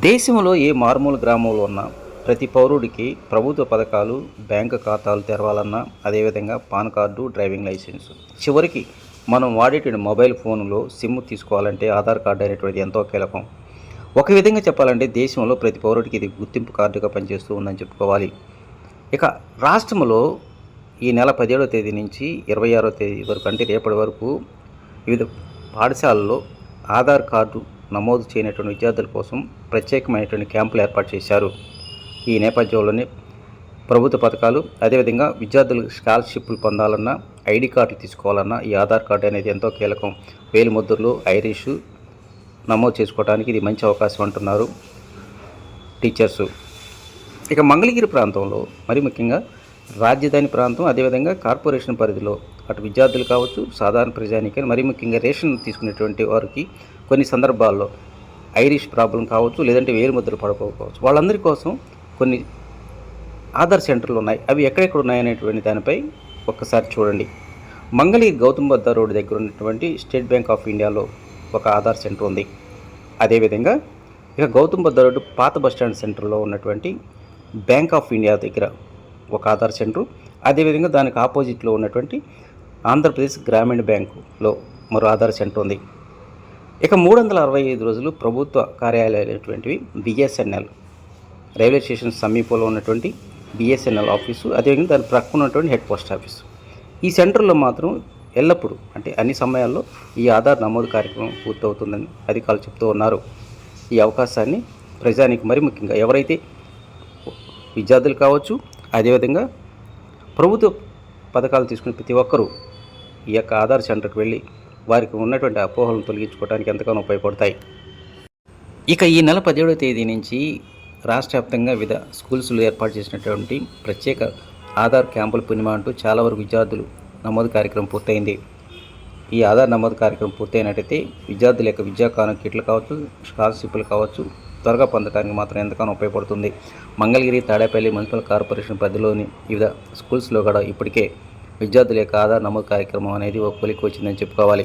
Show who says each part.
Speaker 1: దేశంలో ఏ మారుమూల గ్రామంలో ఉన్న ప్రతి పౌరుడికి ప్రభుత్వ పథకాలు బ్యాంకు ఖాతాలు తెరవాలన్నా అదేవిధంగా పాన్ కార్డు డ్రైవింగ్ లైసెన్స్. చివరికి మనం వాడేటువంటి మొబైల్ ఫోన్లో సిమ్ తీసుకోవాలంటే ఆధార్ కార్డు అనేటువంటిది ఎంతో కీలకం. ఒక విధంగా చెప్పాలంటే దేశంలో ప్రతి పౌరుడికి ఇది గుర్తింపు కార్డుగా పనిచేస్తూ ఉందని చెప్పుకోవాలి. ఇక రాష్ట్రంలో ఈ నెల పదిహేడవ తేదీ నుంచి ఇరవై ఆరో తేదీ వరకు అంటే రేపటి వరకు వివిధ పాఠశాలల్లో ఆధార్ కార్డు నమోదు చేయనటువంటి విద్యార్థుల కోసం ప్రత్యేకమైనటువంటి క్యాంపులు ఏర్పాటు చేశారు. ఈ నేపథ్యంలోనే ప్రభుత్వ పథకాలు అదేవిధంగా విద్యార్థులు స్కాలర్షిప్లు పొందాలన్నా ఐడి కార్డులు తీసుకోవాలన్నా ఈ ఆధార్ కార్డు అనేది ఎంతో కీలకం. వేలిముద్రలు ఐరిషు నమోదు చేసుకోవడానికి ఇది మంచి అవకాశం అంటున్నారు టీచర్సు. ఇక మంగళగిరి ప్రాంతంలో మరి ముఖ్యంగా రాజధాని ప్రాంతం అదేవిధంగా కార్పొరేషన్ పరిధిలో అటు విద్యార్థులు కావచ్చు సాధారణ ప్రజానికి మరీ ముఖ్యంగా రేషన్ తీసుకునేటువంటి వారికి కొన్ని సందర్భాల్లో ఐరిష్ ప్రాబ్లం కావచ్చు లేదంటే వేరు ముద్రలు పడకపోవచ్చు వాళ్ళందరి కోసం కొన్ని ఆధార్ సెంటర్లు ఉన్నాయి. అవి ఎక్కడెక్కడ ఉన్నాయనేటువంటి దానిపై ఒక్కసారి చూడండి. మంగళగిరి గౌతమ్ బుద్ధ రోడ్ దగ్గర ఉన్నటువంటి స్టేట్ బ్యాంక్ ఆఫ్ ఇండియాలో ఒక ఆధార్ సెంటర్ ఉంది. అదేవిధంగా ఇక గౌతమ్ బుద్ధ రోడ్డు పాత బస్టాండ్ సెంటర్లో ఉన్నటువంటి బ్యాంక్ ఆఫ్ ఇండియా దగ్గర ఒక ఆధార్ సెంటర్. అదేవిధంగా దానికి ఆపోజిట్లో ఉన్నటువంటి ఆంధ్రప్రదేశ్ గ్రామీణ బ్యాంకులో మరో ఆధార్ సెంటర్ ఉంది. ఇక మూడు వందల అరవై ఐదు రోజులు ప్రభుత్వ కార్యాలయాలైనటువంటివి బిఎస్ఎన్ఎల్ రైల్వే స్టేషన్ సమీపంలో ఉన్నటువంటి బిఎస్ఎన్ఎల్ ఆఫీసు అదేవిధంగా దాని ప్రక్కన ఉన్నటువంటి హెడ్ పోస్ట్ ఆఫీసు. ఈ సెంటర్లో మాత్రం ఎల్లప్పుడూ అంటే అన్ని సమయాల్లో ఈ ఆధార్ నమోదు కార్యక్రమం పూర్తవుతుందని అధికారులు చెప్తూ ఉన్నారు. ఈ అవకాశాన్ని ప్రజానికి మరి ముఖ్యంగా ఎవరైతే విద్యార్థులు కావచ్చు అదేవిధంగా ప్రభుత్వ పథకాలు తీసుకునే ప్రతి ఒక్కరూ ఈ యొక్క ఆధార్ సెంటర్కి వెళ్ళి వారికి ఉన్నటువంటి అపోహలను తొలగించుకోవడానికి ఎంతగానో ఉపయోగపడతాయి. ఇక ఈ నెల పదిహేడవ తేదీ నుంచి రాష్ట్ర వ్యాప్తంగా వివిధ స్కూల్స్లో ఏర్పాటు చేసినటువంటి ప్రత్యేక ఆధార్ క్యాంపుల పుణ్యమ అంటూ చాలా వరకు విద్యార్థులు నమోదు కార్యక్రమం పూర్తయింది. ఈ ఆధార్ నమోదు కార్యక్రమం పూర్తయినట్టయితే విద్యార్థుల యొక్క విద్యా కాను కిట్లు కావచ్చు స్కాలర్షిప్లు కావచ్చు త్వరగా పొందడానికి మాత్రం ఎంతగానో ఉపయోగపడుతుంది. మంగళగిరి తాడేపల్లి మున్సిపల్ కార్పొరేషన్ పరిధిలోని వివిధ స్కూల్స్లో కూడా ఇప్పటికే విద్యార్థుల యొక్క ఆధార్ నమోదు కార్యక్రమం అనేది ఒక కొలికి వచ్చిందని చెప్పుకోవాలి.